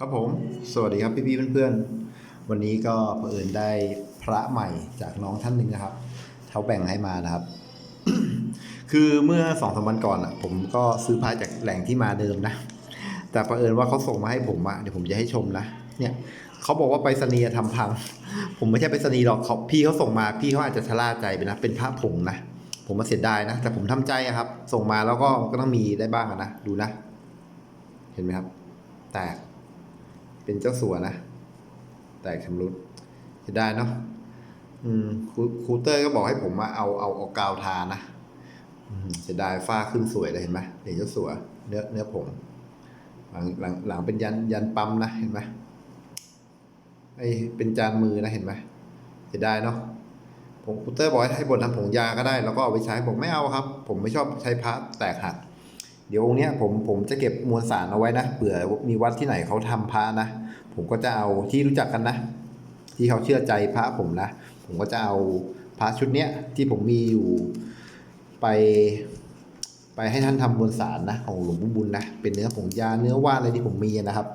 ครับผม สวัสดีครับพี่ๆเพื่อนๆ วันนี้ก็เผอิญได้พระใหม่จากน้องท่านหนึ่งนะครับเขาแบ่งให้มานะครับ คือเมื่อสองสามวันก่อนอะ ผมก็ซื้อพระจากแหล่งที่มาเดิมนะ แต่เผอิญว่าเขาส่งมาให้ผมอะเดี๋ยวผมจะให้ชมนะ เนี่ยเขาบอกว่าไปรษณีย์ทำพัง ผมไม่ใช่ไปรษณียหรอกเขาพี่เขาส่งมาพี่เขาอาจจะชะล่าใจไปนะ เป็นพระผงนะ ผมมาเสียดายนะ แต่ผมทำใจครับ ส่งมาแล้วก็ก็ต้องมีได้บ้างนะ ดูนะ เห็นไหมครับ แตก เป็นเจ้าสัวนะ แตกชำรุดเสียดายเนาะอืมครูเตอร์ก็บอกให้ผมมาเอาเอาเอากาวทานะอืมเสียดายฝ้าขึ้นสวยเลยเห็นไหมเหรียญเจ้าสัวเนื้อเนื้อผงหลังหลังหลังเป็นยันยันปั๊มนะเห็นไหมไอเป็นจานมือนะเห็นไหมเสียดายเนาะผมครูเตอร์บอกให้บนทำผงยาก็ได้ แล้วก็เอาไปใช้ผมไม่เอาครับ ผมไม่ชอบใช้พระแตกหัก เดี๋ยวองค์เนี้ยผมผมจะเก็บมวลสารเอาไว้นะเผื่อมีวัดที่ไหนเขาทำพระนะ ผมก็จะเอาที่รู้จักกันนะ ที่เขาเชื่อใจพระผมนะ ผมก็จะเอาพระชุดเนี้ยที่ผมมีอยู่ไปไปให้ท่านทำมวลสารนะของหลวงปู่บุญนะเป็นเนื้อผงยาเนื้อว่านอะไรที่ผมมีนะครับ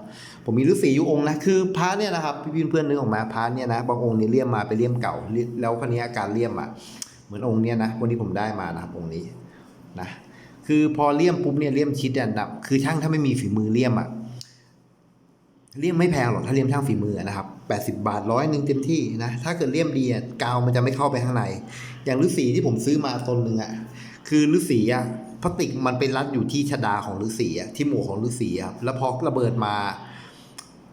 ผมมีฤาษีอยู่องค์นะคือพระเนี่ยนะครับพี่เพื่อนๆนึกออกมาพระเนี่ยนะบางองค์นี่เลี่ยมมาไปเลี่ยมเก่า แล้วคราวนี้อาการเลี่ยมอะเหมือนองค์เนี้ยนะวันนี้ผมได้มานะครับองค์นี้นะ คือพอเลี่ยมปุ๊บเนี่ยเลี่ยมชิดอันดับ คือช่างถ้าไม่มีฝีมือเลี่ยมอะเลี่ยมไม่แพงหรอกถ้าเลี่ยมช่างฝีมือนะครับแปดสิบาทร้อยหนึ่งเต็มที่นะ ถ้าเกิดเลี่ยมดีอะกาวมันจะไม่เข้าไปข้างใน อย่างฤาษีที่ผมซื้อมาตนหนึ่งอะคือฤาษีอะพลาสติกมันไปรัดอยู่ที่ชดาของฤาษีอะที่หมวกของฤาษีครับแล้วพอระเบิดมา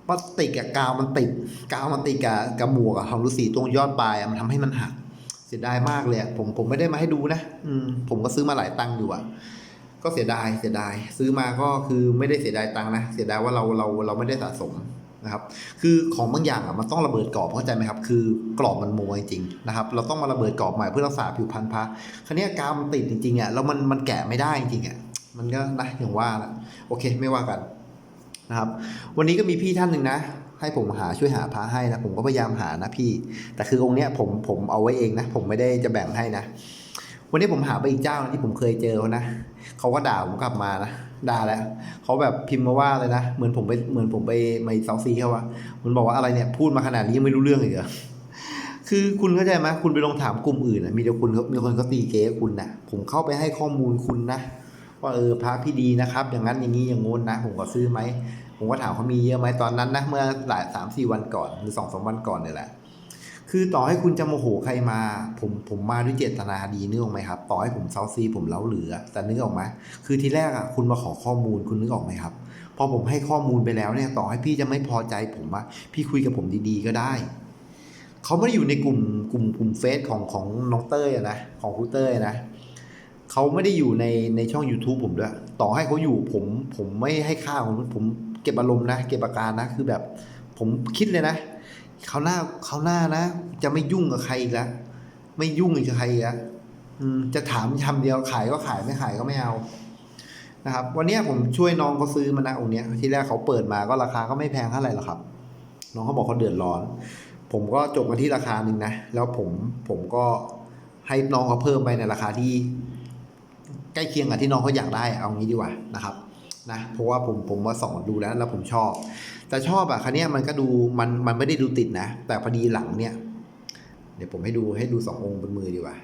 พลาสติกอะกาวมันติดกาวมันติดกับกับหมวกของฤาษีตรงยอดปลายมันทำให้มันหักเสียดายมากเลยผมผมไม่ได้มาให้ดูนะ อืมผมก็ซื้อมาหลายตังค์อยู่อะ ก็เสียดายเสียดาย ซื้อมาก็คือไม่ได้เสียดายตังค์นะ เสียดายว่าเราเราเราไม่ได้สะสมนะครับ คือของบางอย่างอะมันต้องระเบิดกรอบเข้าใจไหมครับ คือกรอบมันโมจริงๆนะครับ เราต้องมาระเบิดกรอบใหม่เพื่อรักษาผิวพรรณพระคราวเนี้กาวมันติดจริงๆอะแล้วมันมันแกะไม่ได้จริงๆอะมันก็นะอย่างว่าละโอเคไม่ว่ากันนะครับ วันนี้ก็มีพี่ท่านหนึ่งนะ ให้ผมหาช่วยหาพระให้นะผมก็พยายามหานะพี่ แต่คือองค์เนี้ยผมผมเอาไว้เองนะ ผมไม่ได้จะแบ่งให้นะ วันนี้ผมหาไปอีกเจ้านะที่ผมเคยเจอเขานะเขาก็ด่าผมกลับมานะด่าแล้วเขาแบบพิมพ์มาว่าเลยนะเหมือนผมไปเหมือนผมไปไม่เซาซีเขาว่ามันบอกว่าอะไรเนี่ยพูดมาขนาดนี้ยังไม่รู้เรื่องอีกเหรอคือคุณเข้าใจไหมคุณไปลองถามกลุ่มอื่นนะมีแต่คุณมีคนเขาตีเก๊คุณนะผมเข้าไปให้ข้อมูลคุณนะว่าเออพระพี่ดีนะครับ อย่างนั้นอย่างนี้อย่างงู้นนะ ผมก็ซื้อไหมผมก็ถามเขามีเยอะไหมตอนนั้นนะเมื่อหลายสามสี่วันก่อนหรือสองสามวันก่อนเนี่ยแหละ คือต่อให้คุณจะโมโหใครมา ผมผมมาด้วยเจตนาดีนึกออกไหมครับ ต่อให้ผมเซาซีผมเล้าเหลือ แต่นึกออกไหมคือทีแรกอะคุณมาขอข้อมูลคุณนึกออกไหมครับ พอผมให้ข้อมูลไปแล้วเนี่ยต่อให้พี่จะไม่พอใจผมว่าพี่คุยกับผมดีๆก็ได้เขาไม่ได้อยู่ในกลุ่มกลุ่มกลุ่มเฟซของของน้องเต้ยนะของครูเต้ยนะเขาไม่ได้อยู่ในในช่อง YouTube ผมด้วย ต่อให้เขาอยู่ผมผมไม่ให้ค่าของผมเก็บอารมณ์นะ เก็บอาการนะ คือแบบผมคิดเลยนะ เขาหน้าเขาหน้านะ จะไม่ยุ่งกับใครอีกแล้วไม่ยุ่งกับใครอีกแล้วจะถามคำเดียวขายก็ขายไม่ขายก็ไม่เอานะครับ วันนี้ผมช่วยน้องเขาซื้อมานะองค์เนี้ยที่แรกเขาเปิดมาก็ราคาก็ไม่แพงเท่าไหร่หรอกครับ น้องเขาบอกเขาเดือดร้อน ผมก็จบมาที่ราคาหนึ่งนะ แล้วผมผมก็ให้น้องเขาเพิ่มไปในราคาที่ ใกล้เคียงกับที่น้องเขาอยากได้เอางี้ดีกว่านะครับนะเพราะว่าผมผมมาส่องดูแล้ว แล้วผมชอบ แต่ชอบอะคันนี้มันก็ดูมันมันไม่ได้ดูติดนะ แต่พอดีหลังเนี่ย เดี๋ยวผมให้ดูให้ดูสององค์บนมือดีกว่า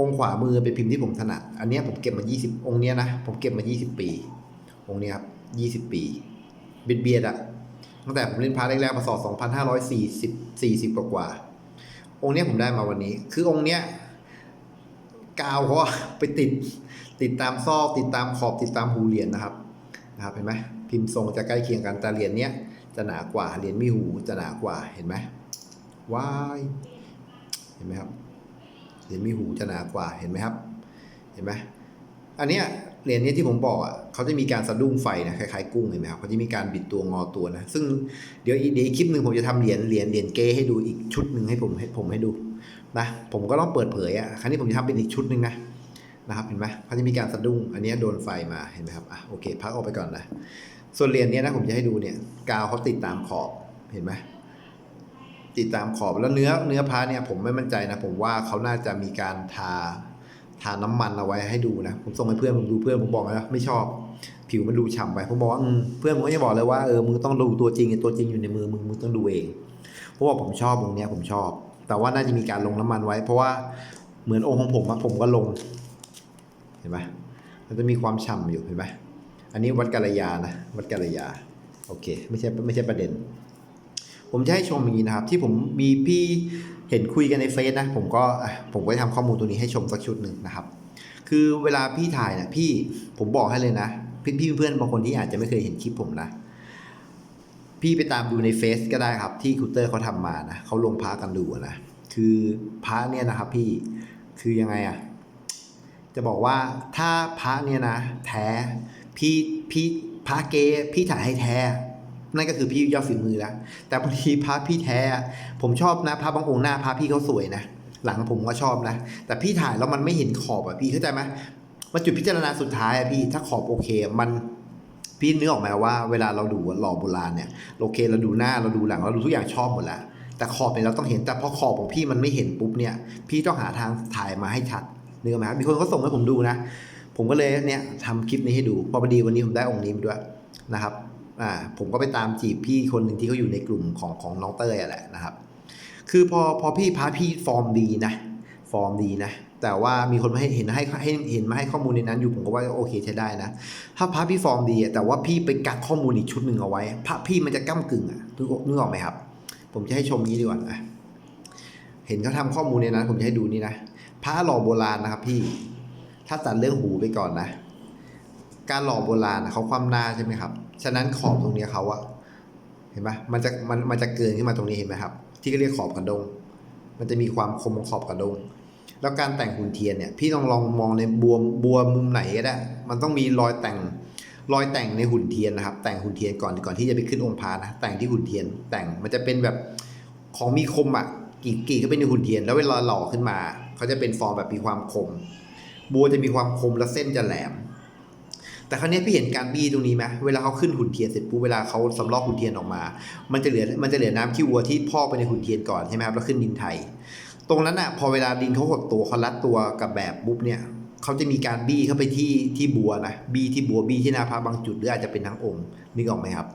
องค์ขวามือเป็นพิมพ์ที่ผมถนัด อันนี้ผมเก็บมา 20 องค์เนี้ยนะ ผมเก็บมา 20 ปี องค์เนี้ยครับ 20 ปี เบียดเบียดอะตั้งแต่ผมเล่นพาร์ทแรกๆพศ2540 40กว่ากว่า องค์เนี้ยผมได้มาวันนี้ คือองค์เนี้ยกาวเขาะไปติดติดตามซอกติดตามขอบติดตามหูเหรียญนะครับ นะครับเห็นไหม พิมพ์ทรงจะใกล้เคียงกันแต่เหรียญเนี้ยจะหนากว่าเหรียญมีหูจะหนากว่าเห็นไหมว้ายเห็นไหมครับเหรียญมีหูจะหนากว่าเห็นไหมครับ เห็นไหมอันเนี้ยเหรียญนี้ที่ผมบอกอะเขาจะมีการสะดุ้งไฟนะคล้ายๆกุ้งเห็นไหมครับเขาจะมีการบิดตัวงอตัวนะ ซึ่งเดี๋ยวอีเดี๋ยวอีกคลิปหนึ่งผมจะทำเหรียญเหรียญเหรียญเก้ให้ดูอีกชุดหนึ่งให้ผมให้ผมให้ดูนะผมก็ต้องเปิดเผยอะครั้งนี้ผมจะทำเป็นอีกชุดหนึ่งนะนะครับเห็นไหมเขาจะมีการสะดุ้งอันนี้โดนไฟมาเห็นไหมครับอะโอเคพักออกไปก่อนนะ ส่วนเหรียญเนี้ยนะผมจะให้ดูเนี่ยกาวเขาติดตามขอบเห็นไหมติดตามขอบแล้วเนื้อเนื้อพระเนี่ยผมไม่มั่นใจนะผมว่าเขาน่าจะมีการทาทาน้ำมันเอาไว้ให้ดูนะผมส่งให้เพื่อนผมดูเพื่อนผมบอกนะไม่ชอบ ผิวมันดูฉ่ำไปผมบอกว่าเพื่อนผมก็จะบอกเลยว่าเออมึงต้องดูตัวจริงตัวจริงอยู่ในมือมึงมึงต้องดูเองเพราะว่าผมชอบองค์เนี้ยผมชอบ แต่ว่าน่าจะมีการลงน้ำมันไว้ เพราะว่าเหมือนองค์ของผมอะผมก็ลง เห็นไหมมันจะมีความฉ่ำอยู่เห็นไหม อันนี้วัดกาลยานะวัดกาลยาโอเคไม่ใช่ไม่ใช่ประเด็น ผมจะให้ชมอย่างนี้นะครับ ที่ผมมีพี่เห็นคุยกันในเฟซนะ ผมก็ผมก็จะทำข้อมูลตัวนี้ให้ชมสักชุดหนึ่งนะครับ คือเวลาพี่ถ่ายนะพี่ผมบอกให้เลยนะพี่พี่เพื่อนบางคนที่อาจจะไม่เคยเห็นคลิปผมนะพี่ไปตามดูในเฟซก็ได้ครับ ที่คูเตอร์เขาทำมานะเขาลงพระกันดูนะคือพระเนี่ยนะครับ พี่คือยังไงอะจะบอกว่าถ้าพระเนี่ยนะ แท้ พี่พี่พระเกพี่ถ่ายให้แท้ นั่นก็คือพี่ยอดฝีมือล้วแต่บางทีพระพี่แท้ ผมชอบนะพระบางองค์หน้าพระพี่เขาสวยนะหลังผมก็ชอบนะ แต่พี่ถ่ายแล้วมันไม่เห็นขอบอะพี่เข้าใจไหมมันจุดพิจารณาสุดท้ายอะพี่ถ้าขอบโอเคมันพี่นึกออกไหมว่าเวลาเราดูหล่อโบราณเนี่ยโอเคเราดูหน้าเราดูหลังเราดูทุกอย่างชอบหมดแล้วแต่ขอบเนี่ยเราต้องเห็นแต่พอขอบของพี่มันไม่เห็นปุ๊บเนี่ย พี่ต้องหาทางถ่ายมาให้ชัดนึกออกไหมครับมีคนก็ส่งให้ผมดูนะ ผมก็เลยเนี่ยทำคลิปนี้ให้ดูพอพอดีวันนี้ผมได้องค์นี้มาด้วยนะครับอ่าผมก็ไปตามจีบพี่คนหนึ่งที่เขาอยู่ในกลุ่มของของน้องเต้ยอะแหละนะครับ คือพอพอพี่พาพี่ฟอร์มดีนะ ฟอร์มดีนะ แต่ว่ามีคนมาให้เห็นให้ให้เห็นมาให้ข้อมูลในนั้นอยู่ผมก็ว่าโอเคใช้ได้นะ ถ้าพระพี่ฟอร์มดีอะแต่ว่าพี่ไปกักข้อมูลอีกชุดหนึ่งเอาไว้พระพี่มันจะก้ากึ่งอะนึกออกนึกออกไหมครับ ผมจะให้ชมนี้ดีกว่าอะเห็นเขาทำข้อมูลในนั้น ผมจะให้ดูนี่นะพระหล่อโบราณนะครับพี่ ถ้าตัดเรื่องหูไปก่อนนะ การหล่อโบราณเขาคว่ำหน้าใช่ไหมครับ ฉะนั้นขอบตรงนี้เขาอะเห็นไหมมันจะมันมันจะเกินขึ้นมาตรงนี้เห็นไหมครับ ที่เขาเรียกขอบกระดง มันจะมีความคมของขอบกระดง แล้วการแต่งหุ่นเทียนเนี่ย พี่ลองลองมองในบัวบัวมุมไหนก็ได้ มันต้องมีรอยแต่งรอยแต่งในหุ่นเทียนนะครับ แต่งหุ่นเทียนก่อนก่อนที่จะไปขึ้นองค์พระนะ แต่งที่หุ่นเทียน แต่งมันจะเป็นแบบของมีคมอะกี่กี่เข้าไปในหุ่นเทียน แล้วเวลาหล่อขึ้นมาเขาจะเป็นฟอร์มแบบมีความคม บัวจะมีความคมและเส้นจะแหลม แต่ครั้นี้พี่เห็นการบี้ตรงนี้ไหมเวลาเขาขึ้นหุ่นเทียนเสร็จปุ๊บเวลาเขาสำลอกหุ่นเทียนออกมา มันจะเหลือมันจะเหลือน้ำขี้วัวที่พอกไปในหุ่นเทียนก่อนใช่ไหมครับแล้วขึ้นดินไทย ตรงนั้นอะพอเวลาดินเขาหดตัวเขารัดตัวกับแบบปุ๊บเนี่ยเขาจะมีการบี้เข้าไปที่ที่บัวนะบี้ที่บัวบี้ที่หน้าพระบางจุดหรืออาจจะเป็นทั้งองค์นึกออกไหมครับ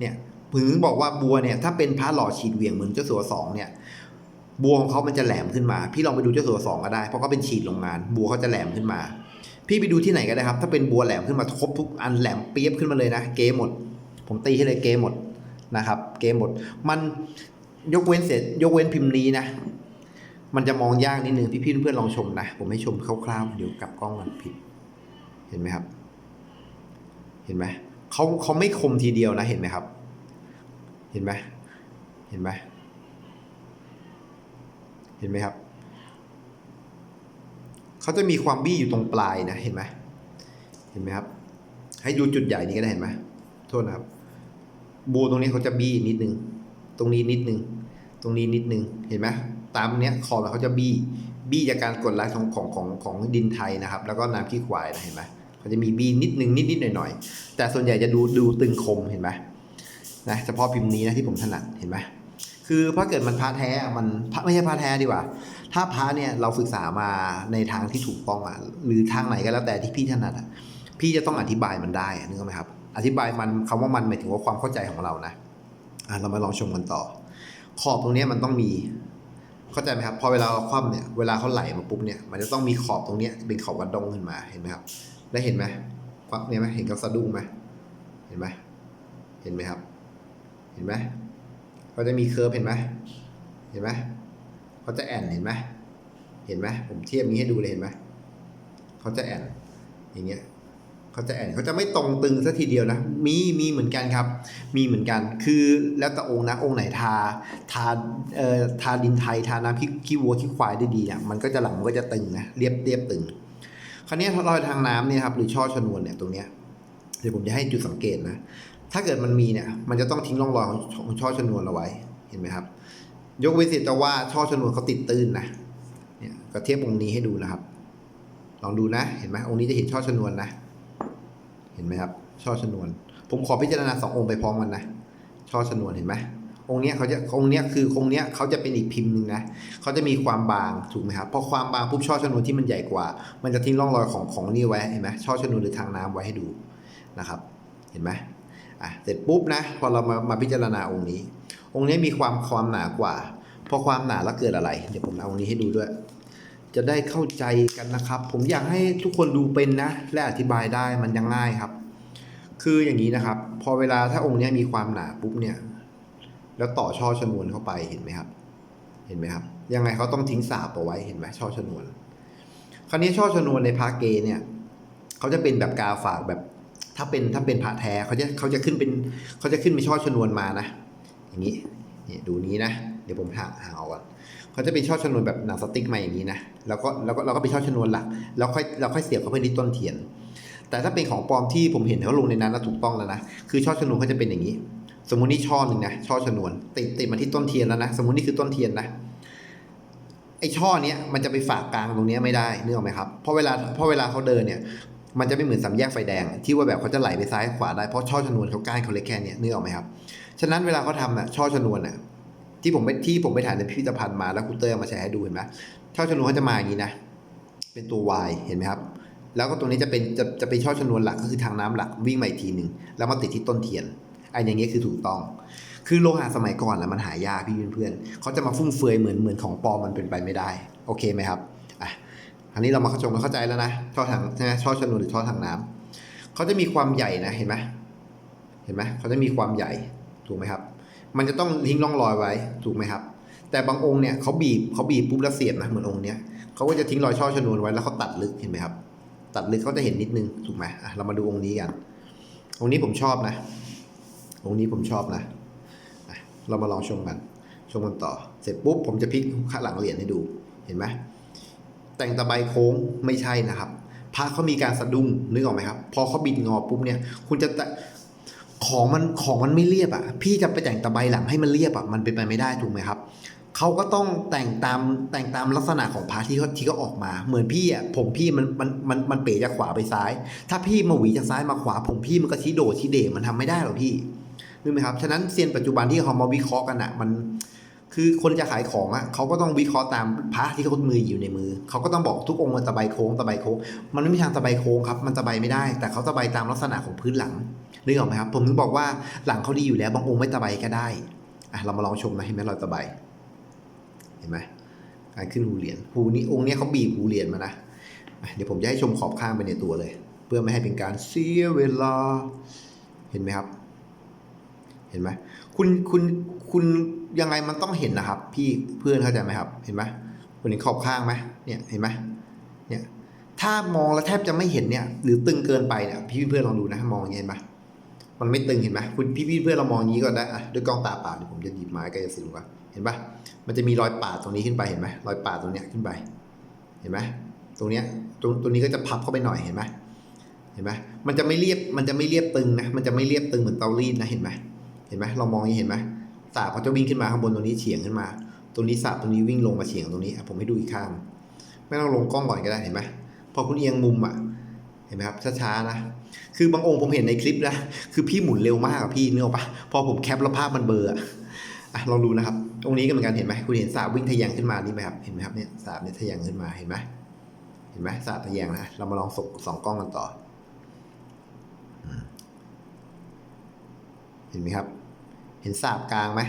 เนี่ยถึงบอกว่าบัวเนี่ยถ้าเป็นพระหล่อฉีดเหวี่ยงเหมือนเจ้าสัวสองเนี่ย บัวของเขามันจะแหลมขึ้นมา พี่ลองไปดูเจ้าสัวสองก็ได้ เพราะเขาเป็นฉีดโรงงาน บัวเขาจะแหลมขึ้นมา พี่ไปดูที่ไหนก็ได้ครับ ถ้าเป็นบัวแหลมขึ้นมาครบทุกอันแหลมเปียบขึ้นมาเลยนะ เกหมด ผมตีให้เลยเกหมดนะครับ เกหมด มันยกเว้นเสร็จ ยกเว้นพิมพ์นี้นะ มันจะมองยากนิดนึงพี่พี่ๆเพื่อนลองชมนะ ผมให้ชมคร่าวๆ เดี๋ยวกลับกล้องมันผิด เห็นไหมครับ เห็นไหมเขาเขาไม่คมทีเดียวนะ เห็นไหมครับ เห็นไหมเห็นไหม เห็นไหมครับ เขาจะมีความบี้อยู่ตรงปลายนะ เห็นไหมเห็นไหมครับ ให้ดูจุดใหญ่นี้ก็ได้เห็นไหมโทษนะครับ บูตรงนี้เขาจะบี้นิดนึง ตรงนี้นิดนึง ตรงนี้นิดนึง เห็นไหมตามเนี้ยคอมันเขาจะบี้ บี้จากการกดไลค์ของของของของดินไทยนะครับ แล้วก็น้ำขี้ควายนะเห็นไหมเขาจะมีบี้นิดนึงนิดนิดหน่อยหน่อยแต่ส่วนใหญ่จะดูดูตึงคมเห็นไหมนะเฉพาะพิมพ์นี้นะที่ผมถนัดเห็นไหม คือถ้าเกิดมันพระแท้มันพระไม่ใช่พระแท้ดีกว่า ถ้าพระเนี่ยเราศึกษามาในทางที่ถูกต้องอะหรือทางไหนก็แล้วแต่ที่พี่ถนัดอะพี่จะต้องอธิบายมันได้นึกออกไหมครับ อธิบายมันคำว่ามันหมายถึงว่าความเข้าใจของเรานะอะเรามาลองชมกันต่อ ขอบตรงนี้มันต้องมีเข้าใจไหมครับพอเวลาเราคว่ำเนี่ยเวลาเขาไหลมาปุ๊บเนี่ยมันจะต้องมีขอบตรงเนี้ยเป็นขอบกระดงขึ้นมาเห็นไหมครับ ได้เห็นไหมควับเนี่ยไหมเห็นเขาสะดุ้งไหมเห็นไหมเห็นไหมครับ เห็นไหม เขาจะมีเคิร์ฟเห็นไหมเห็นไหมเขาจะแอนเห็นไหมเห็นไหมผมเทียบนี้ให้ดูเลยเห็นไหมเขาจะแอนอย่างเงี้ยเขาจะแอนเขาจะไม่ตรงตึงสัทีเดียวนะ มีมีเหมือนกันครับ มีเหมือนกัน คือแล้วแต่องค์นะองค์ไหนทา ทาเอ่อทาดินไทยทาน้ำขี้ขี้วัวขี้ควายได้ดีเนี่ยมันก็จะหลังมันก็จะตึงนะเรียบเรียบตึง คราวนี้รอยทางน้ำเนี่ยครับหรือช่อชนวนเนี่ยตรงเนี้ยเดี๋ยวผมจะให้จุดสังเกตนะ ถ้าเกิดมันมีเนี่ย มันจะต้องทิ้งร่องรอยของช่อชนวนเอาไว้ เห็นไหมครับ ยกเว้นเสียแต่ว่าช่อชนวนเขาติดตื้นนะ เนี่ยก็เทียบองค์นี้ให้ดูนะครับ ลองดูนะ เห็นไหมองค์นี้จะเห็นช่อชนวนนะ เห็นไหมครับ ช่อชนวน ผมขอพิจารณาสององค์ไปพร้อมกันนะ ช่อชนวนเห็นไหมองค์เนี้ยเขาจะองค์เนี้ยคือองค์เนี้ยเขาจะเป็นอีกพิมพ์หนึ่งนะเขาจะมีความบางถูกไหมครับพอความบางปุ๊บช่อชนวนที่มันใหญ่กว่า มันจะทิ้งร่องรอยของของนี่ไว้เห็นไหมช่อชนวนหรือทางน้ำไว้ให้ดูนะครับ เห็นไหม อะเสร็จปุ๊บนะพอเรามามาพิจารณาองค์นี้ องค์นี้มีความความหนากว่า พอความหนาแล้วเกิดอะไร เดี๋ยวผมเอาองค์นี้ให้ดูด้วย จะได้เข้าใจกันนะครับ ผมอยากให้ทุกคนดูเป็นนะ และอธิบายได้มันยังง่ายครับ คืออย่างนี้นะครับ พอเวลาถ้าองค์นี้มีความหนาปุ๊บเนี่ย แล้วต่อช่อชนวนเข้าไปเห็นไหมครับ เห็นไหมครับ ยังไงเขาต้องทิ้งสาบเอาไว้เห็นไหมช่อชนวน คราวนี้ช่อชนวนในพระเกเนี่ยเขาจะเป็นแบบกาฝากแบบ ถ้าเป็นถ้าเป็นพระแท้เขาจะเขาจะขึ้นเป็นเขาจะขึ้นเป็นช่อชนวนมานะ อย่างนี้นี่ดูนี้นะ เดี๋ยวผมหาหาเอาก่อนเขาจะเป็นช่อชนวนแบบหนังสติ๊กมาอย่างนี้นะแล้วก็แล้วก็เราก็เป็นช่อชนวนหลักแล้วค่อยเราค่อยเสียบเข้าไปที่ต้นเทียน แต่ถ้าเป็นของปลอมที่ผมเห็นเขาลงในนั้นแล้วถูกต้องแล้วนะคือช่อชนวนเขาจะเป็นอย่างนี้ สมมุตินี่ช่อหนึ่งนะช่อชนวน ติดติดมาที่ต้นเทียนแล้วนะ สมมุตินี่คือต้นเทียนนะไอช่อเนี้ยมันจะไปฝากกลางตรงเนี้ยไม่ได้นึกออกไหมครับเพราะเวลาเพราะเวลาเขาเดินเนี่ย มันจะไม่เหมือนสามแยกไฟแดง ที่ว่าแบบเขาจะไหลไปซ้ายขวาได้เพราะช่อชนวนเขาก้านเขาเล็กแค่เนี้ยนึกออกไหมครับฉะนั้นเวลาเขาทำน่ะช่อชนวนน่ะที่ผมไปที่ผมไปถ่ายในพิพิธภัณฑ์มาแล้วครูเตอร์มาแชร์ให้ดูเห็นไหมช่อชนวนเขาจะมาอย่างนี้นะเป็นตัว Y เห็นไหมครับแล้วก็ตรงนี้จะเป็นจะจะเป็นช่อชนวนหลักก็คือทางน้ำหลักวิ่งมาอีกทีหนึ่งแล้วมาติดที่ต้นเทียนไอ้อย่างเงี้ยคือถูกต้อง คือโลหะสมัยก่อนแหละมันหายากพี่เพื่อนๆเขาจะมาฟุ่มเฟือยเหมือนเหมือนของปลอมมันเป็นไปไม่ได้ โอเคไหมครับ อันนี้เรามาเข้าชมกันเข้าใจแล้วนะช่อทางใช่ไหมช่อชนวนหรือช่อทางน้ำเขาจะมีความใหญ่นะเห็นไหมเห็นไหมเขาจะมีความใหญ่ถูกไหมครับ มันจะต้องทิ้งร่องรอยไว้ถูกไหมครับ แต่บางองค์เนี่ยเขาบีบเขาบีบปุ๊บแล้วเสียบนะเหมือนองค์เนี้ยเขาก็จะทิ้งรอยช่อชนวนไว้แล้วเขาตัดลึกเห็นไหมครับ ตัดลึกเขาจะเห็นนิดนึงถูกไหมอะเรามาดูองค์นี้กันองค์นี้ผมชอบนะองค์นี้ผมชอบนะอะเรามาลองชมกันชมกันต่อ เสร็จปุ๊บผมจะพลิกข้างหลังเหรียญให้ดูเห็นไหม แต่งตะไบโค้งไม่ใช่นะครับพระเขามีการสะดุ้งนึกออกไหมครับ พอเขาบิดงอปุ๊บเนี่ย คุณจะแต่ของมันของมันไม่เรียบอะ พี่จะไปแต่งตะไบหลังให้มันเรียบอะมันเป็นไปไม่ได้ถูกไหมครับเขาก็ต้องแต่งตามแต่งตามลักษณะของพระที่เขาที่เขาออกมา เหมือนพี่อะผมพี่มันมันมันมันเป๋จากขวาไปซ้าย ถ้าพี่มาหวีจากซ้ายมาขวา ผมพี่มันก็ชี้โดดชี้เดมันทำไม่ได้หรอกพี่นึกไหมครับฉะนั้นเซียนปัจจุบันที่เขามาวิเคราะห์กันอะมัน คือคนจะขายของอะเขาก็ต้องวิเคราะห์ตามพระที่เขามืออยู่ในมือ เขาก็ต้องบอกทุกองค์มันตะไบโค้งตะไบโค้ง มันไม่มีทางตะไบโค้งครับ มันตะไบไม่ได้ แต่เขาตะไบตามลักษณะของพื้นหลังนึกออกไหมครับ ผมถึงบอกว่าหลังเขาดีอยู่แล้ว บางองค์ไม่ตะไบก็ได้อะเรามาลองชมนะเห็นไหมรอยตะไบ เห็นไหมการขึ้นหูเหรียญ หูนี้องค์นี้เขาบีบหูเหรียญมานะ เดี๋ยวผมจะให้ชมขอบข้างไปในตัวเลย เพื่อไม่ให้เป็นการเสียเวลา เห็นไหมครับ เห็นไหม คุณคุณคุณยังไงมันต้องเห็นนะครับ พี่เพื่อนเข้าใจไหมครับ เห็นไหมคุณเห็นขอบข้างไหมเนี่ยเห็นไหมเนี่ยถ้ามองแล้วแทบจะไม่เห็นเนี่ย หรือตึงเกินไปเนี่ยพี่เพื่อนลองดูนะมองอย่างนี้เห็นไหมมันไม่ตึงเห็นไหมคุณพี่พี่เพื่อนเรามองอย่างนี้ก็ได้อะด้วยกล้องตาเปล่าเดี๋ยวผมจะหยิบไม้ใกล้จะสิดูก่อนเห็นปะมันจะมีรอยปาดตรงนี้ขึ้นไปเห็นไหมรอยปาดตรงเนี้ยขึ้นไป เห็นไหมตรงเนี้ยตรงตรงนี้ก็จะพับเข้าไปหน่อยเห็นไหมเห็นไหมมันจะไม่เรียบมันจะไม่เรียบตึงนะมันจะไม่เรียบตึงเหมือนเตารีดนะเห็นไหม เห็นไหมเรามองอย่างนี้เห็นไหมสาบเขาจะวิ่งขึ้นมาข้างบนตรงนี้เฉียงขึ้นมา ตรงนี้สาบตรงนี้วิ่งลงมาเฉียงตรงนี้ผมให้ดูอีกข้างไม่ต้องลงกล้องก่อนก็ได้เห็นไหมพอคุณเอียงมุมอะเห็นไหมครับช้าๆนะคือบางองค์ผมเห็นในคลิปนะคือพี่หมุนเร็วมากอะพี่เนื้อปะพอผมแคปแล้วภาพมันเบลออะอะลองดูนะครับตรงนี้ก็เหมือนกันเห็นไหมคุณเห็นสาบวิ่งทะแยงขึ้นมานี่ไหมครับเห็นไหมครับเนี่ยสาบเนี่ยทะแยงขึ้นมาเห็นไหมเห็นไหมสาบทะยงนะเรามาลองส่งสองกล้องกันต่อเห็นไหมครับ เห็นสาบกลางไหม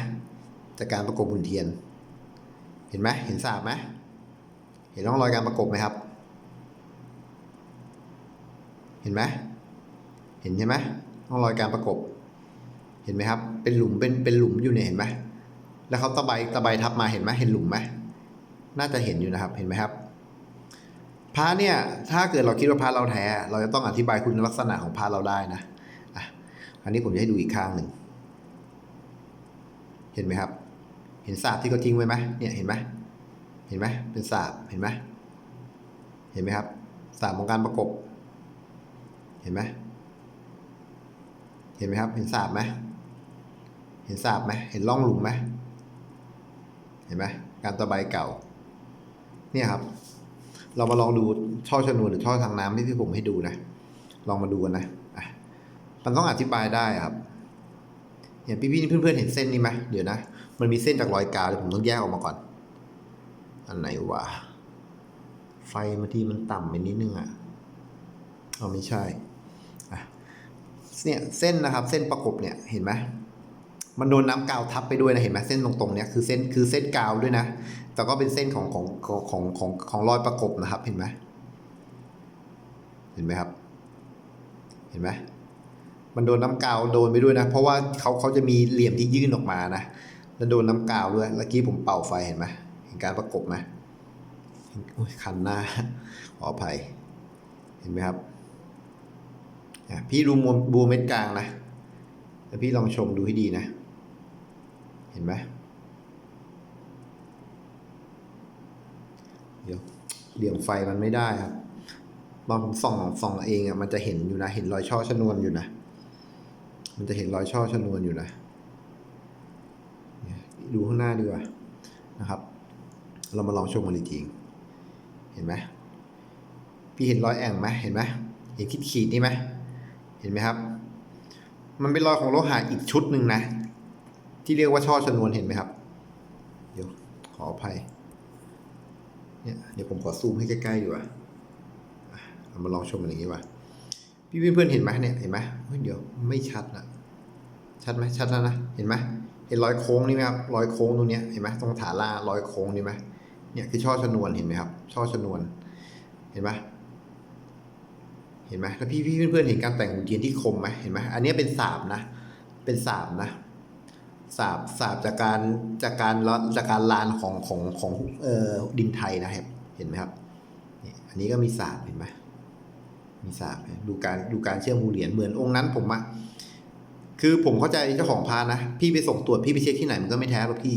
จากการประกบหุ่นเทียน เห็นไหมเห็นสาบไหมเห็นร่องรอยการประกบไหมครับ เห็นไหมเห็นใช่ไหมร่องรอยการประกบ เห็นไหมครับ เป็นหลุมเป็นเป็นหลุมอยู่เนี่ยเห็นไหมแล้วเขาตะไบตะไบทับมาเห็นไหมเห็นหลุมไหมน่าจะเห็นอยู่นะครับเห็นไหมครับพระเนี่ยถ้าเกิดเราคิดว่าพระเราแท้ เราจะต้องอธิบายคุณลักษณะของพระเราได้นะอะอันนี้ผมจะให้ดูอีกข้างหนึ่ง เห็นไหมครับ เห็นสาบที่เขาทิ้งไว้ไหมเนี่ยเห็นไหมเห็นไหมเป็นสาบเห็นไหมเห็นไหมครับสาบของการประกบ เห็นไหมเห็นไหมครับ เห็นสาบไหมเห็นสาบไหมเห็นร่องหลุมไหมเห็นไหมการตะไบเก่า เนี่ยครับ เรามาลองดูช่อชนวนหรือช่อทางน้ำที่ที่ผมให้ดูนะ ลองมาดูกันนะอะมันต้องอธิบายได้ครับ เห็นพี่ๆเพื่อนๆเห็นเส้นนี้ไหมเดี๋ยวนะ มันมีเส้นจากรอยกาเดี๋ยผมต้องแยกออกมาก่อน อันไหนวะ ไฟบางทีมันต่ำไปนิดนึงอะเอาไม่ใช่อะเนี่ยเส้นนะครับ เส้นประกบเนี่ยเห็นไหมมันโดนน้ำกาวทับไปด้วยนะเห็นไหมเส้นตรงๆเนี่ยคือเส้นคือเส้นกาวด้วยนะ แต่ก็เป็นเส้นของของของของของของรอยประกบนะครับ เห็นไหมเห็นไหมครับ เห็นไหม มันโดนน้ำกาวโดนไปด้วยนะ เพราะว่าเขาเขาจะมีเหลี่ยมที่ยื่นออกมานะแล้วโดนน้ำกาวด้วยเมื่อกี้ผมเป่าไฟเห็นไหมเห็นการประกบไหมโอ้ยคันหน้าขออภัย เห็นไหมครับพี่ดูมบัวเม็ดกลางนะแล้วพี่ลองชมดูให้ดีนะ เห็นไหมเดี๋ยวเหลี่ยมไฟมันไม่ได้ครับตอนผมส่องส่องเองอะมันจะเห็นอยู่นะ เห็นรอยช่อชนวนอยู่นะ มันจะเห็นรอยช่อชนวนอยู่นะดูข้างหน้าดีกว่านะครับ เรามาลองชมกันอีกทีเห็นไหมพี่เห็นรอยแอ่งไหมเห็นไหมเห็นขีดขีดนี่ไหมเห็นไหมครับ มันเป็นรอยของโลหะอีกชุดหนึ่งนะ ที่เรียกว่าช่อชนวนเห็นไหมครับ เดี๋ยวขออภัยเนี่ยเดี๋ยวผมขอซูมให้ใกล้ๆดีกว่าเรามาลองชมกันอย่างนี้ว่า พี่เพื่อนเห็นไหมเนี่ยเห็นไหมเดี๋ยวไม่ชัดนะชัดไหมชัดแล้วนะเห็นไหมเห็นรอยโค้งนี่ไหมครับรอยโค้งตรงนี้เห็นไหมตรงฐานล่ารอยโค้งนี่ไหมเนี่ยคือช่อชนวนเห็นไหมครับ ช่อชนวน เห็นไหมเห็นไหมแล้วพี่พี่เพื่อนๆเห็นการแต่งหุ่นเทียนที่คมไหมเห็นไหมอันนี้เป็นสาบนะ เป็นสาบนะสาบสาบจากการจากการละจากการลานของของของเอ่อดินไทยนะครับ เห็นไหมครับนี่อันนี้ก็มีสาบเห็นไหม มีสาบดูการดูการเชื่อมหูเหรียญเหมือนองค์นั้นผมอะคือผมเข้าใจเจ้าของพานะ พี่ไปส่งตรวจพี่ไปเช็คที่ไหนมันก็ไม่แท้หรอกพี่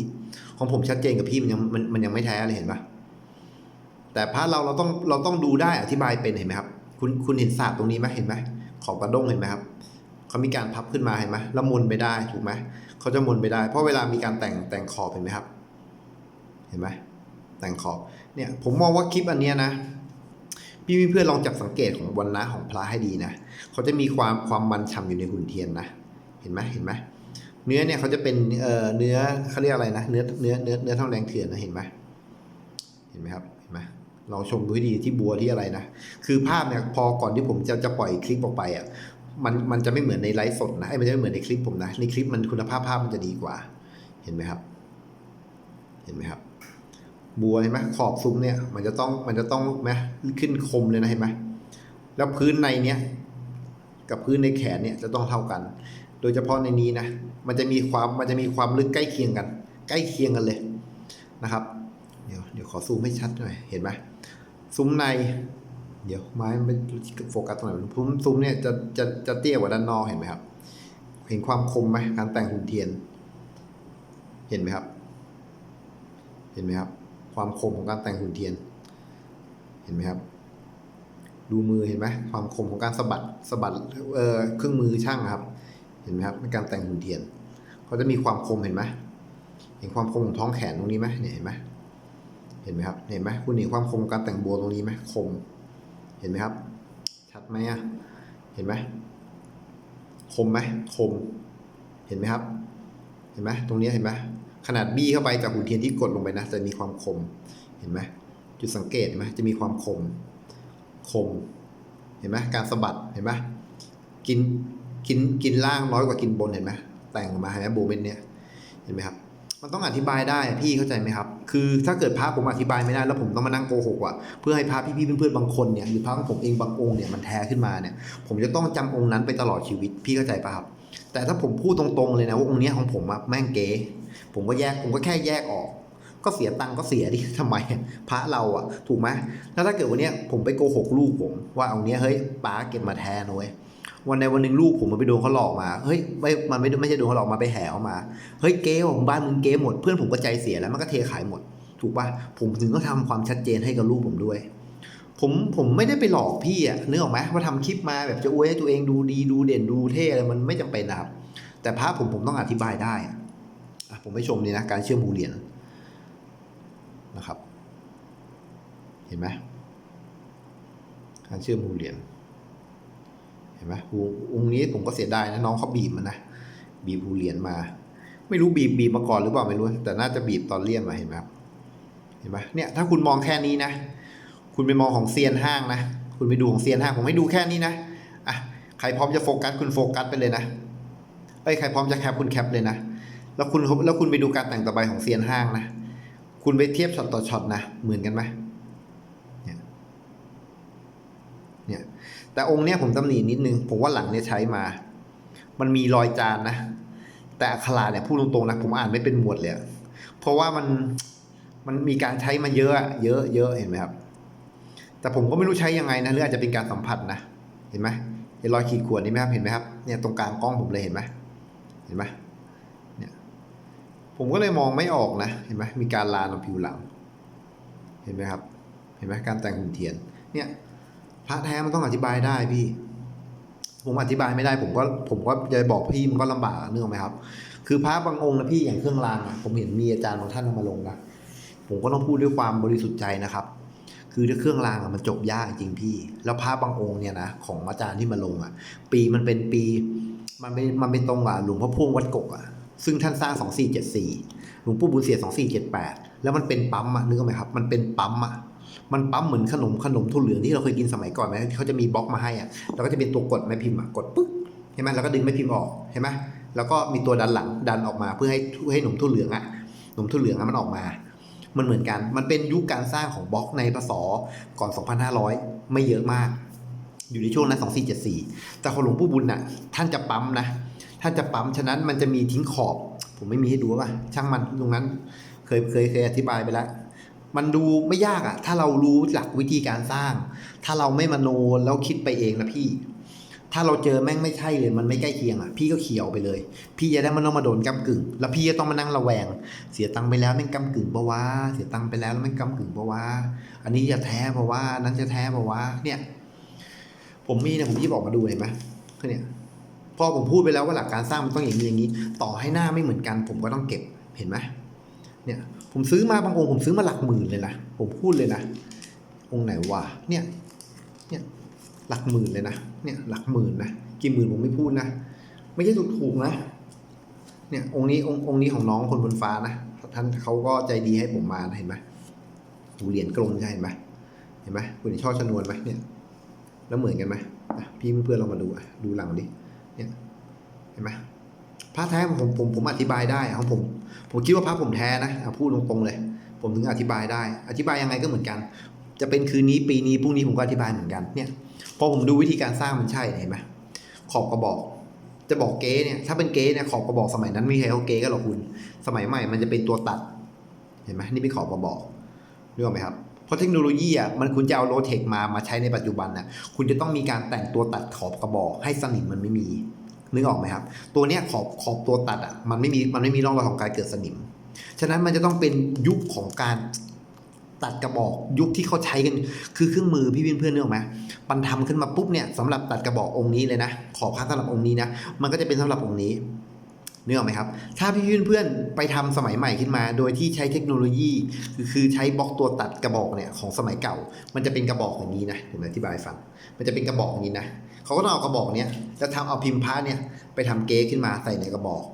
ของผมชัดเจนกับพี่มันยังมันมันยังไม่แท้เลยเห็นปะแต่พระเราเราต้องเราต้องดูได้อธิบายเป็นเห็นไหมครับ คุณคุณเห็นศาสตร์ตรงนี้ไหมเห็นไหมของกระด้งเห็นไหมครับเขามีการพับขึ้นมาเห็นไหมแล้วมนไปได้ถูกไหมเขาจะมนไปได้ เพราะเวลามีการแต่งแต่งขอบเห็นไหมครับ เห็นไหมแต่งขอบเนี่ย ผมมองว่าคลิปอันเนี้ยนะ พี่เพื่อนลองจับสังเกตของวันนะของพระให้ดีนะเขาจะมีความความมันฉ่ำอยู่ในหุ่นเทียนนะเห็นไหมเห็นไหมเนื้อเนี่ยเขาจะเป็นเอ่อเนื้อเขาเรียกอะไรนะเนื้อเนื้อเนื้อเนื้อทองแดงเถื่อนนะเห็นไหมเห็นไหมครับเห็นไหมลองชมดูให้ดีที่บัวที่อะไรนะคือภาพเนี่ยพอก่อนที่ผมจะจะปล่อยคลิปออกไปอะมันมันจะไม่เหมือนในไลฟ์สดนะไอ้มันจะไม่เหมือนในคลิปผมนะในคลิปมันคุณภาพภาพมันจะดีกว่า เห็นไหมครับ เห็นไหมครับ บัวเห็นไหมขอบซุ้มเนี่ยมันจะต้องมันจะต้องไหมขึ้นคมเลยนะเห็นไหมแล้วพื้นในเนี้ยกับพื้นในแขนเนี่ยจะต้องเท่ากัน โดยเฉพาะในนี้นะมันจะมีความมันจะมีความลึกใกล้เคียงกัน ใกล้เคียงกันเลยนะครับ เดี๋ยวเดี๋ยวขอซูมให้ชัดหน่อยเห็นไหมซุ้มใน เดี๋ยวไม้มันไม่โฟกัสตรงไหนซุ้มซุ้มเนี่ยจะจะจะเตี้ยกว่าด้านนอกเห็นไหมครับ เห็นความคมไหมการแต่งหุ่นเทียน เห็นไหมครับ เห็นไหมครับ ความคมของการแต่งหุ่นเทียน เห็นไหมครับ ดูมือเห็นไหมความคมของการสะบัดสะบัดเอ่อเครื่องมือช่างครับ เห็นไหมครับในการแต่งหุ่นเทียนเขาจะมีความคมเห็นไหมเห็นความคมของท้องแขนตรงนี้ไหมเนี่ยเห็นไหมเห็นไหมครับ เห็นไหมคุณเห็นความคมการแต่งบัวตรงนี้ไหมคม เห็นไหมครับ ชัดไหมอะ เห็นไหมคมไหมคม เห็นไหมครับ เห็นไหมตรงนี้เห็นไหม ขนาดบี้เข้าไปจากหุ่นเทียนที่กดลงไปนะจะมีความคมเห็นไหมจุดสังเกตเห็นไหมจะมีความคมคม เห็นไหมการสะบัดเห็นไหมกินกินกินล่างน้อยกว่ากินบนเห็นไหมแต่งออกมาเห็นไหมโบเมนเนี่ยเห็นไหมครับมันต้องอธิบายได้พี่เข้าใจไหมครับ คือถ้าเกิดพระผมอธิบายไม่ได้แล้วผมต้องมานั่งโกหกอะเพื่อให้พระพี่ๆเพื่อนๆบางคนเนี่ยหรือพระของผมเองบางองค์เนี่ยมันแท้ขึ้นมาเนี่ยผมจะต้องจำองค์นั้นไปตลอดชีวิตพี่เข้าใจป่ะครับ แต่ถ้าผมพูดตรงๆเลยนะว่าองค์นี้ของผมอะแม่งเก๋ ผมก็แยกผมก็แค่แยกออก ก็เสียตังค์ก็เสียดิทำไมพระเราอะ ถูกไหมแล้วถ้าเกิดวันนี้ผมไปโกหกลูกผม ว่าเอาเนี้ยเฮ้ยป้าเก็บมาแทนเว้ยวันในวันหนึ่งลูกผมมันไปโดนเขาหลอกมา เฮ้ยไม่มันไม่ไม่ใช่โดนเขาหลอกมาไปแห่เขามา เฮ้ยเก๊ของบ้านมึงเก๊หมด เพื่อนผมก็ใจเสียแล้วมันก็เทขายหมด ถูกป่ะ ผมถึงต้องทำความชัดเจนให้กับลูกผมด้วย ผมผมไม่ได้ไปหลอกพี่อะนึกออกไหมว่าทำคลิปมาแบบจะอวยให้ตัวเองดูดีดูเด่นดูเท่อะไรมันไม่จำเป็นนะครับแต่พระผมผมต้องอธิบายได้ ผมไปชมนี่นะ การเชื่อมหูเหรียญนะครับ เห็นไหมการเชื่อมหูเหรียญเห็นไหมหูองนี้ผมก็เสียดายนะน้องเขาบีบมันนะ บีบหูเหรียญมา ไม่รู้บีบบีบมาก่อนหรือเปล่าไม่รู้ แต่น่าจะบีบตอนเลี่ยนมาเห็นไหมเห็นไหมเนี่ยถ้าคุณมองแค่นี้นะ คุณไปมองของเซียนห้างนะ คุณไปดูของเซียนห้างผมให้ดูแค่นี้นะอะขรพร้อมจะโฟกัสคุณโฟกัสไปเลยนะเอ้ยใครพร้อมจะแคปคุณแคปเลยนะ แล้วคุณแล้วคุณไปดูการแต่งต่อไปของเซียนห้างนะ คุณไปเทียบช็อตต่อช็อตนะ เหมือนกันไหมเนี่ยเนี่ยแต่องค์เนี้ยผมตำหนินิดนึง ผมว่าหลังเนี่ยใช้มา มันมีรอยจานนะ แต่อักขระเนี่ยพูดตรงๆนะ ผมอ่านไม่เป็นหมวดเลย เพราะว่ามันมันมีการใช้มาเยอะ เยอะเยอะเห็นไหมครับ แต่ผมก็ไม่รู้ใช้ยังไงนะหรืออาจจะเป็นการสัมผัสนะ เห็นไหมเห็นรอยขีดข่วนนี่ไหมครับ เห็นไหมครับ เนี่ยตรงกลางกล้องผมเลยเห็นไหมเห็นไหม ผมก็เลยมองไม่ออกนะ เห็นไหมมีการลานของผิวหลัง เห็นไหมครับ เห็นไหมการแต่งหุ่นเทียน เนี่ยพระแท้มันต้องอธิบายได้พี่ ผมอธิบายไม่ได้ ผมก็ผมก็จะบอกพี่มันก็ลำบากนึกออกไหมครับ คือพระบางองค์นะพี่อย่างเครื่องรางอะผมเห็นมีอาจารย์บางท่านเอามาลงนะผมก็ต้องพูดด้วยความบริสุทธิ์ใจนะครับ คือถ้าเครื่องรางอะมันจบยากจริงพี่ แล้วพระบางองค์เนี่ยนะของอาจารย์ที่มาลงอะปีมันเป็นปี มันไม่มันไม่ตรงกับหลวงพ่อพ่วงวัดกกอะ ซึ่งท่านสร้าง 2474หลวงปู่บุญเสีย2478 แล้วมันเป็นปั๊มอะนึกออกไหมครับ มันเป็นปั๊มอะมันปั๊มเหมือนขนมขนมถั่วเหลืองที่เราเคยกินสมัยก่อนไหมเขาจะมีบล็อกมาให้อะแล้วก็จะเป็นตัวกดแม่พิมพ์อะกดปึ๊กเห็นไหมแล้วก็ดึงแม่พิมพ์ออกเห็นไหมแล้วก็มีตัวดันหลังดันออกมาเพื่อให้ให้หนมถั่วเหลืองอะหนมถั่วเหลืองอะมันออกมา มันเหมือนกัน มันเป็นยุคการสร้างของบล็อกในพศก่อน 2,500 ไม่เยอะมาก อยู่ในช่วงนั้น2474 แต่ของหลวงปู่บุญน่ะท่านจะปั๊มนะ ท่าจะปั๊มฉะนั้นมันจะมีทิ้งขอบ ผมไม่มีให้ดูป่ะช่างมันตรงนั้น เคยเคยเคยอธิบายไปแล้วมันดูไม่ยากอะถ้าเรารู้หลักวิธีการสร้าง ถ้าเราไม่มโนแล้วคิดไปเองนะพี่ ถ้าเราเจอแม่งไม่ใช่เลย มันไม่ใกล้เคียงอะพี่ก็เขียวไปเลย พี่จะได้มันต้องมาโดนกำกึ่ง แล้วพี่จะต้องมานั่งระแวง เสียตังค์ไปแล้วแม่งกำกึ่งปะวะเสียตังค์ไปแล้วแล้วแม่งกำกึ่งปะวะอันนี้จะแท้ปะวะนั้นจะแท้ปะวะเนี่ย ผมมีเนี่ยผมหยิบอกมาดูเห็นไหมเนี่ย พอผมพูดไปแล้วว่าหลักการสร้างมันต้องอย่างนี้อย่างนี้ ต่อให้หน้าไม่เหมือนกัน ผมก็ต้องเก็บเห็นไหมเนี่ยผมซื้อมาบางองค์ผมซื้อมาหลักหมื่นเลยนะผมพูดเลยนะ องค์ไหนวะเนี่ยเนี่ยหลักหมื่นเลยนะเนี่ยหลักหมื่นนะกี่หมื่นผมไม่พูดนะไม่ใช่ถูกถูกนะเนี่ยองค์นี้องค์องค์นี้ของน้องคนบนฟ้านะท่านเขาก็ใจดีให้ผมมานะเห็นไหมดูเหรียญกลมใช่เห็นไหมเห็นไหมคุณช่อชนวนไหมเนี่ยแล้วเหมือนกันไหมพี่เพื่อนเรามาดูอะดูหลังดิ เห็นไหมพระแท้ผมผมผมอธิบายได้ของผม ผมคิดว่าพระผมแท้นะพูดตรงๆเลย ผมถึงอธิบายได้ อธิบายยังไงก็เหมือนกัน จะเป็นคืนนี้ปีนี้พรุ่งนี้ผมก็อธิบายเหมือนกันเนี่ยพอผมดูวิธีการสร้างมันใช่เห็นไหมขอบกระบอก จะบอกเก๊เนี่ยถ้าเป็นเก๊เนี่ยขอบกระบอกสมัยนั้นมีใครเขาเก๊กันหรอกคุณ สมัยใหม่มันจะเป็นตัวตัด เห็นไหมนี่เป็นขอบกระบอกรู้ไหมครับเพราะเทคโนโลยีอะมันคุณจะเอาโลเทคมามาใช้ในปัจจุบันน่ะคุณจะต้องมีการแต่งตัวตัดขอบกระบอก ให้สนิมมันไม่มี นึกออกไหมครับ ตัวเนี้ยขอบขอบตัวตัดอะมันไม่มีมันไม่มีร่องรอยของการเกิดสนิม ฉะนั้นมันจะต้องเป็นยุคของการตัดกระบอกยุคที่เขาใช้กันคือเครื่องมือพี่เพื่อนๆนึกออกไหมมันทำขึ้นมาปุ๊บเนี่ยสำหรับตัดกระบอกองค์นี้เลยนะ ขอบพระสำหรับองค์นี้นะ มันก็จะเป็นสำหรับองค์นี้ นึกออกไหมครับ ถ้าพี่เพื่อนๆไปทำสมัยใหม่ขึ้นมา โดยที่ใช้เทคโนโลยีคือคือใช้บล็อกตัวตัดกระบอกเนี่ยของสมัยเก่า มันจะเป็นกระบอกอย่างนี้นะผมอธิบายฟัง มันจะเป็นกระบอกอย่างนี้นะเขาก็ต้องเอากระบอกเนี้ยแล้วทำเอาพิมพ์พระเนี่ยไปทำเก๊ขึ้นมาใส่ในกระบอก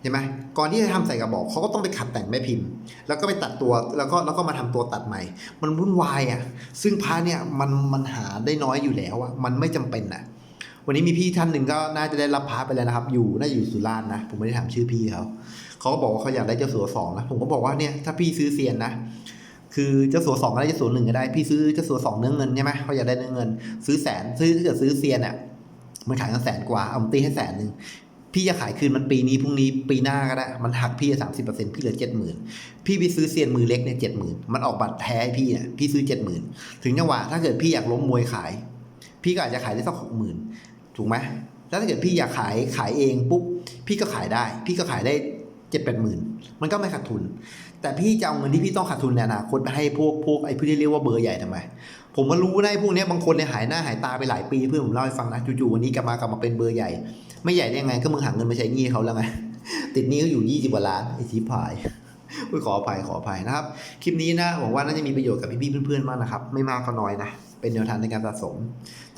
เห็นไหมก่อนที่จะทำใส่กระบอกเขาก็ต้องไปขัดแต่งแม่พิมพ์ แล้วก็ไปตัดตัวแล้วก็แล้วก็มาทำตัวตัดใหม่ มันวุ่นวายอะซึ่งพระเนี่ยมันมันหาได้น้อยอยู่แล้วอะมันไม่จำเป็นอะ วันนี้มีพี่ท่านหนึ่งก็น่าจะได้รับพาไปแล้วนะครับ อยู่น่าอยู่สุราษฎร์นะ ผมไม่ได้ถามชื่อพี่เขาเขาก็บอกว่าเขาอยากได้เจ้าสัวสองนะ ผมก็บอกว่าเนี่ยถ้าพี่ซื้อเซียนนะ คือเจ้าสัวสองก็ได้เจ้าสัวหนึ่งก็ได้ พี่ซื้อเจ้าสัวสองเนื้อเงินใช่ไหมเขาอยากได้เนื้อเงิน ซื้อแสน ซื้อถ้าเกิดซื้อเซียนอะ มันขายกันแสนกว่า เอาตีให้แสนหนึ่งพี่จะขายคืนมันปีนี้พรุ่งนี้ปีหน้าก็ได้ มันหักพี่สามสิบเปอร์เซ็นต์พี่เหลือเจ็ดหมื่นพี่ไปซื้อเซียนมือเล็กเนี่ยเจ็ดหมื่นมันออกบัตรแท้พี่เนี่ยพี่ซื้อเจ็ดหมื่นถึงจังหวะถ้าเกิดพี่อยากล้มมวยขาย พี่ก็อาจจะขายได้สักหกหมื่น ถูกไหมแล้วถ้าเกิดพี่อยากขายขายเองปุ๊บพี่ก็ขายได้ พี่ก็ขายได้เจ็ดแปดหมื่นมันก็ไม่ขาดทุน แต่พี่จะเอาเงินที่พี่ต้องขาดทุนในอนาคตไปให้พวกพวกไอ้พวกที่เรียกว่าเบอร์ใหญ่ทำไม ผมมารู้ไอ้พวกนี้บางคนเนี่ยหายหน้าหายตาไปหลายปีเพื่อนผมเล่าให้ฟังนะจู่ๆวันนี้กลับมากลับมาเป็นเบอร์ใหญ่ ไม่ใหญ่ได้ยังไงก็มึงหาเงินมาใช้หนี้เขาแล้วไงติดหนี้เขาอยู่ยี่สิบกว่าล้านไอ้ชีพายคุยขออภัยขออภัยนะครับ คลิปนี้นะหวังว่าน่าจะมีประโยชน์กับพี่ๆเพื่อนๆมากนะครับ ไม่มากก็น้อยนะ เป็นแนวทางในการสะสม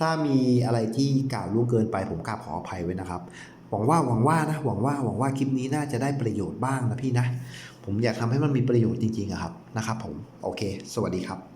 ถ้ามีอะไรที่กล่าวล่วงเกินไปผมกราบขออภัยไว้นะครับ หวังว่าหวังว่านะหวังว่าหวังว่าคลิปนี้น่าจะได้ประโยชน์บ้างนะพี่นะ ผมอยากทำให้มันมีประโยชน์จริงๆอะครับนะครับผมโอเค สวัสดีครับ